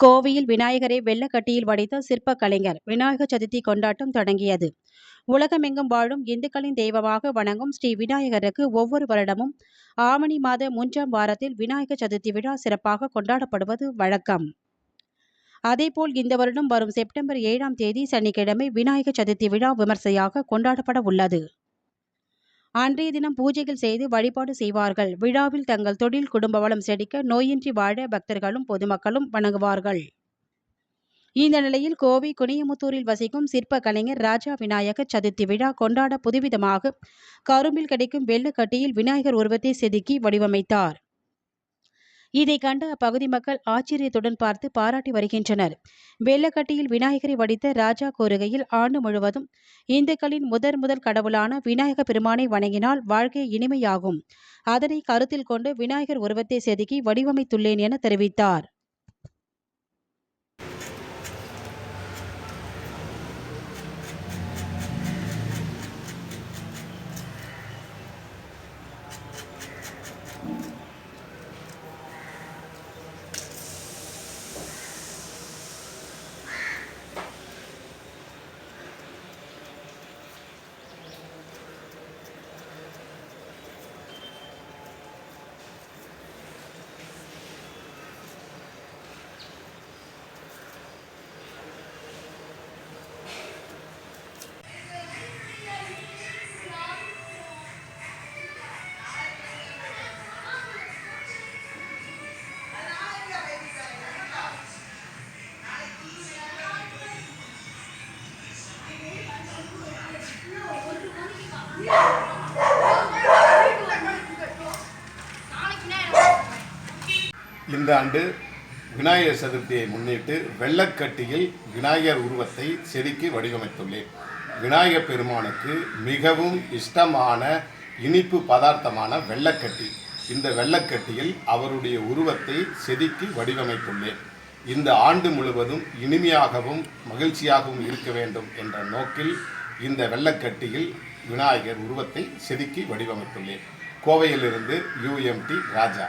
கோவையில் விநாயகரை வெள்ளக்கட்டியில் வடித்த சிற்ப கலைஞர் விநாயகர் சதுர்த்தி கொண்டாட்டம் தொடங்கியது. உலகமெங்கும் வாழும் இந்துக்களின் தெய்வமாக வணங்கும் ஸ்ரீ விநாயகருக்கு ஒவ்வொரு வருடமும் ஆவணி மாத மூன்றாம் வாரத்தில் விநாயகர் சதுர்த்தி விழா சிறப்பாக கொண்டாடப்படுவது வழக்கம். அதேபோல் இந்த வருடம் வரும் செப்டம்பர் ஏழாம் தேதி சனிக்கிழமை விநாயகர் சதுர்த்தி விழா விமர்சையாக கொண்டாடப்பட உள்ளது. அன்றைய தினம் பூஜைகள் செய்து வழிபாடு செய்வார்கள். விழாவில் தங்கள் தொழில் குடும்ப வளம் செழிக்க நோயின்றி வாழ பக்தர்களும் பொதுமக்களும் வணங்குவார்கள். இந்த நிலையில் கோவை குனியமுத்தூரில் வசிக்கும் சிற்ப கலைஞர் ராஜா விநாயகர் சதுர்த்தி விழா கொண்டாட புதுவிதமாக கரும்பில் கிடைக்கும் வெள்ளக்கட்டியில் விநாயகர் உருவத்தை செதுக்கி வடிவமைத்தார். இதை கண்ட அப்பகுதி மக்கள் ஆச்சரியத்துடன் பார்த்து பாராட்டி வருகின்றனர். வெள்ளக்கட்டியில் விநாயகரை வடித்த ராஜா கூறுகையில் ஆண்டு முழுவதும் இந்துக்களின் முதற் முதல் கடவுளான விநாயக பெருமானை வணங்கினால் வாழ்க்கை இனிமையாகும். அதனை கருத்தில் கொண்டு விநாயகர் உருவத்தை செதுக்கி வடிவமைத்துள்ளேன் என தெரிவித்தார். இந்த ஆண்டு விநாயகர் சதுர்த்தியை முன்னிட்டு வெள்ளக்கட்டியில் விநாயகர் உருவத்தை செதுக்கி வடிவமைத்துள்ளேன். விநாயகர் பெருமானுக்கு மிகவும் இஷ்டமான இனிப்பு பதார்த்தமான வெள்ளக்கட்டி. இந்த வெள்ளக்கட்டியில் அவருடைய உருவத்தை செதுக்கி வடிவமைத்துள்ளேன். இந்த ஆண்டு முழுவதும் இனிமையாகவும் மகிழ்ச்சியாகவும் இருக்க வேண்டும் என்ற நோக்கில் இந்த வெள்ளக்கட்டியில் விநாயகர் உருவத்தை செதுக்கி வடிவமைத்துள்ளேன். கோவையிலிருந்து யூஎம்டி ராஜா.